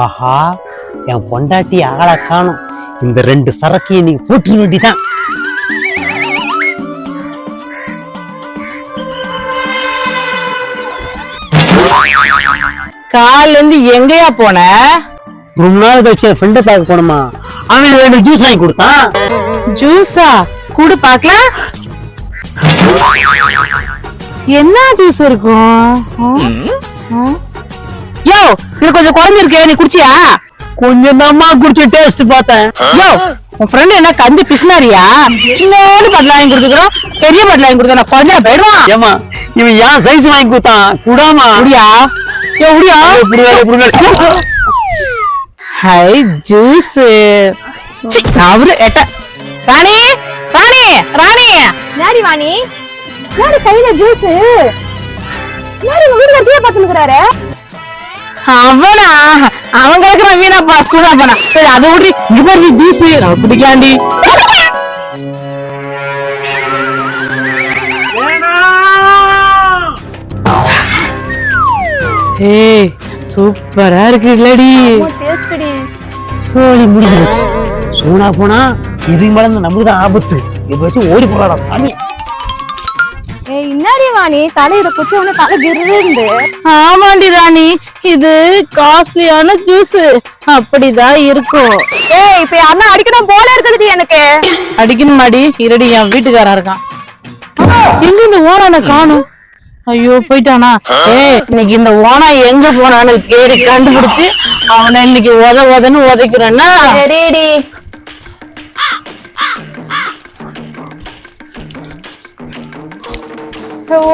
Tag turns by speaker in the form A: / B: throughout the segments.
A: ஆஹா என் பொண்டாட்டி ஆளை காணும். இந்த ரெண்டு சரக்கு இன்னைக்கு போட்டுற வேண்டிதான்.
B: கால்ல இருந்து எங்கயா போன?
A: ரொம்ப நாள் கழிச்சு என் ஃப்ரெண்டை பார்க்க போனோமா? அவன் ரெண்டு ஜூஸ் வாங்கி கொடுத்தான்.
B: ஜூஸா குடு பாக்கலாம் என்ன ஜூஸ் இருக்கும்? யோ இது கொஞ்சம் குறைஞ்சிருக்கே நீ குடிச்சியா?
A: கொஞ்சம் தாம்மா குடிச்சு டேஸ்ட் பார்த்தேன்.
B: யோ உன் ஃப்ரெண்ட் என்ன கஞ்சி பிசினாரியா? சின்னோடு பட்டில் வாங்கி கொடுத்துக்கிறோம் பெரிய பட்டில் வாங்கி கொடுத்தா நான் குறைஞ்சா போயிடுவான்.
A: ஏமா இவன் ஏன் சைஸ் வாங்கி கொடுத்தான். குடாமா
B: முடியா யோ முடியா
A: இப்படி வேலை, இப்படி வேலை.
B: ஹை ஜூஸ் அவரு எட்ட. ராணி ராணி ராணி.
C: நாடி வாணி? கையில ஜூஸ் உங்க பாத்துக்கிறாரு
B: அவனா? அவன் கிடக்குற வீணாப்பா சூடாப்பா சரி அதை விட்டு. பாரு ஜூஸ் நான் குடிக்கலாண்டி. ஏய் சூப்பரா இருக்கு இல்லடி
C: டேஸ்டடி
A: சோழி முடிஞ்சிருச்சு. சூனா போனா இதுக்கு மேல இந்த நமக்கு தான் ஆபத்து. இப்ப வச்சு ஓடி போறாடா சாமி.
C: ஏய் இன்னாடி வாணி? தலையில குச்ச உடனே தலை கிருந்து
B: ஆமாண்டி ராணி இது காஸ்ட்லியான ஜூஸ். அப்படிதான் இருக்கும்.
C: ஏய் இப்ப அண்ணா அடிக்கணும் போல இருக்குதுடி எனக்கு.
B: அடிக்கணுமாடி இருடி என் வீட்டுக்காரன் இருக்கான். எங்க இந்த ஓனான காணும்? ஐயோ போயிட்டானா? ஏய் இன்னைக்கு இந்த ஓனா எங்க போனான்னு தேடி கண்டுபிடிச்சு அவனை இன்னைக்கு உத உதன்னு உதைக்கிறேன்னா?
C: சரிடி.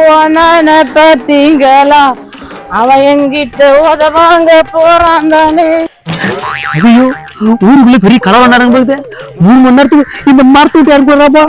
B: ஓனான பாத்தீங்களா? அவன் எங்கிட்ட உதவாங்க போறான் தானே.
A: ஐயோ ஊருக்குள்ள பெரிய கலவரம் நடக்கும் போகுது மூணு மணி நேரத்துக்கு இந்த மரத்து விட்டு இறங்குறாப்பா